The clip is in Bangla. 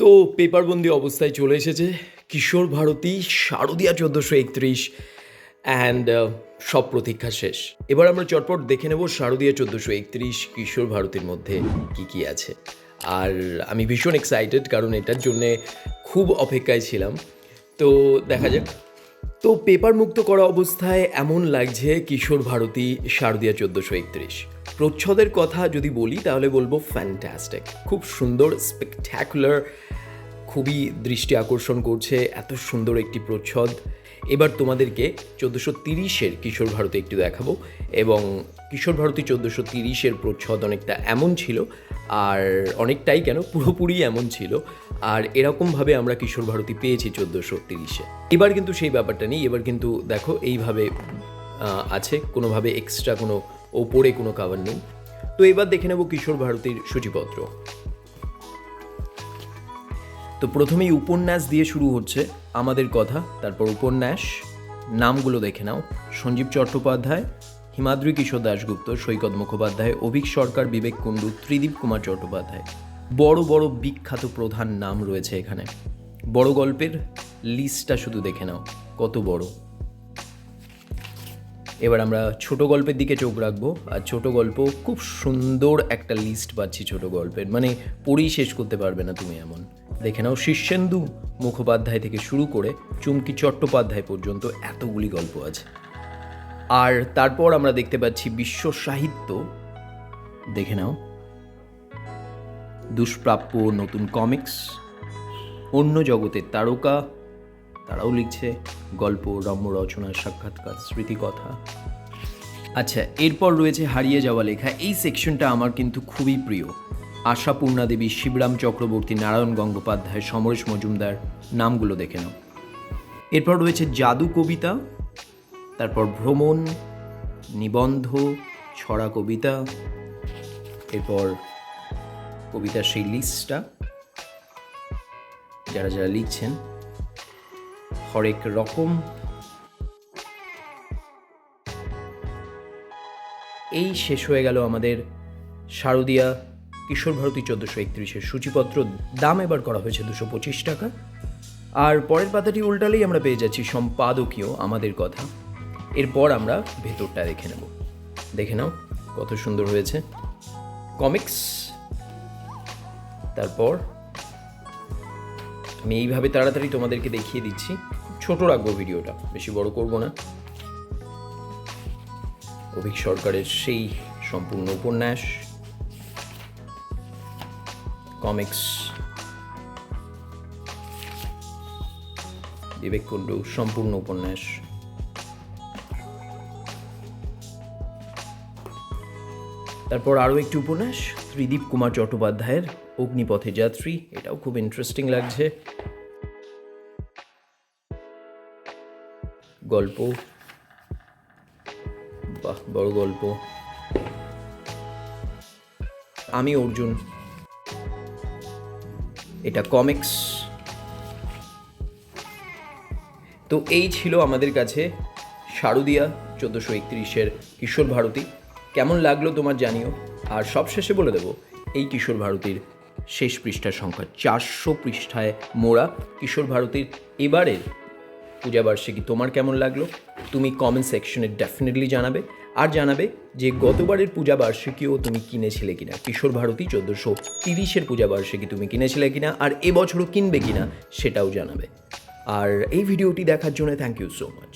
তো পেপারবন্দি অবস্থায় চলে এসেছে কিশোর ভারতী, শারদিয়া চোদ্দোশো একত্রিশ অ্যান্ড সব প্রতীক্ষা শেষ। এবার আমরা চটপট দেখে নেব শারদিয়া চোদ্দোশো একত্রিশ কিশোর ভারতীর মধ্যে কি কি আছে। আর আমি ভীষণ এক্সাইটেড কারণ এটার জন্যে খুব অপেক্ষায় ছিলাম। তো দেখা যাক। তো পেপার মুক্ত করা অবস্থায় এমন লাগছে কিশোর ভারতী শারদিয়া চোদ্দোশো একত্রিশ। প্রচ্ছদের কথা যদি বলি, তাহলে বলব ফ্যান্টাস্টিক খুব সুন্দর স্পেকট্যাকুলার খুবই দৃষ্টি আকর্ষণ করছে এত সুন্দর একটি প্রচ্ছদ। এবার তোমাদেরকে চোদ্দোশো তিরিশের কিশোর ভারতী একটু দেখাবো। এবং কিশোর ভারতী চোদ্দোশো তিরিশের প্রচ্ছদ অনেকটা এমন ছিল আর অনেকটাই কেন পুরোপুরি এমন ছিল। আর এরকমভাবে আমরা কিশোর ভারতী পেয়েছি চোদ্দোশো তিরিশে। এবার কিন্তু সেই ব্যাপারটা নেই, এবার কিন্তু দেখো এইভাবে আছে, কোনোভাবে এক্সট্রা কোনো ওপরে কোনো কাভার নেই। তো এবার দেখে নেব কিশোর ভারতীর সূচিপত্র। তো প্রথমেই উপন্যাস দিয়ে শুরু হচ্ছে আমাদের কথা, তারপর উপন্যাস, নামগুলো দেখে নাও। সঞ্জীব চট্টোপাধ্যায় হিমাদ্রি কিশোর দাশগুপ্ত, সৈকত মুখোপাধ্যায়, অভিক সরকার, বিবেক কুণ্ডু, ত্রিদীপ কুমার চট্টোপাধ্যায়। বড় বড় বিখ্যাত প্রধান নাম রয়েছে এখানে। বড় গল্পের লিস্টটা শুধু দেখে নাও, কত বড়। এবার আমরা ছোট গল্পের দিকে চোখ রাখব, আর ছোট গল্প খুব সুন্দর একটা লিস্ট পাচ্ছি ছোট গল্পের। মানে পড়েই শেষ করতে পারবে না তুমি এমন। দেখে নাও শীর্ষেন্দু মুখোপাধ্যায় থেকে শুরু করে চুমকি চট্টোপাধ্যায় পর্যন্ত এতগুলি গল্প আছে। আর তারপর আমরা দেখতে পাচ্ছি বিশ্ব সাহিত্য। দেখে নাও। দুষ্প্রাপ্য নতুন কমিক্স অন্য জগতের তারকা, তারাও লিখছে গল্প, রম্য, রচনা, সাক্ষাৎকার, স্মৃতিকথা। আচ্ছা এরপর রয়েছে হারিয়ে যাওয়া লেখা। এই সেকশনটা আমার কিন্তু খুবই প্রিয়। আশা পূর্ণা দেবী, শিবরাম চক্রবর্তী, নারায়ণ গঙ্গোপাধ্যায়, সমরেশ মজুমদার, নামগুলো দেখে নাও। এরপর রয়েছে জাদু কবিতা তারপর ভ্রমণ, নিবন্ধ, ছড়া কবিতা, এরপর কবিতার সেই লিস্টটা, যারা যারা লিখছেন হরেক রকম। এই শেষ হয়ে গেল আমাদের শারদিয়া কিশোর ভারতী চোদ্দোশো একত্রিশের সূচিপত্র। দাম এবার করা হয়েছে দুশো পঁচিশ টাকা। আর পরের পাতাটি উল্টালেই আমরা পেয়ে যাচ্ছি সম্পাদকীয় আমাদের কথা। এরপর আমরা ভেতরটা দেখে নেব। দেখে নাও কত সুন্দর হয়েছে। কমিক্স তারপর আমি এইভাবে তাড়াতাড়ি তোমাদেরকে দেখিয়ে দিচ্ছি। ছোট রাখব ভিডিওটা, বেশি বড় করব না। অভিক সরকারের সেই সম্পূর্ণ উপন্যাস। কমিক্স বিবেক কুণ্ডু সম্পূর্ণ উপন্যাস। তারপর আরও একটি উপন্যাস, ত্রিদীপ কুমার চট্টোপাধ্যায়ের অগ্নিপথে যাত্রী। এটাও খুব ইন্টারেস্টিং লাগছে। গল্প। বাহ, বড় গল্প। আমি অর্জুন। এটা কমিক্স তো এই ছিল আমাদের কাছে শারদিয়া চোদ্দোশো একত্রিশের কিশোর ভারতী। কেমন লাগল তোমার জানিও? আর সবশেষে বলে দেবো, এই কিশোর ভারতীর শেষ পৃষ্ঠার সংখ্যা চারশো পৃষ্ঠায় মোড়া কিশোর ভারতীর এবারের পূজাবার্ষিকী তোমার কেমন লাগল? তুমি কমেন্ট সেকশনে ডেফিনেটলি জানাবে। আর জানাবে যে গতবারের পূজাবার্ষিকীও তুমি কিনেছিলে কিনা। কিশোর ভারতী চোদ্দোশো তিরিশের পূজাবার্ষিকী তুমি কিনেছিলে কিনা আর এবছরও কিনবে কিনা সেটাও জানাবে। আর এই ভিডিওটি দেখার জন্য থ্যাংক ইউ সো মাচ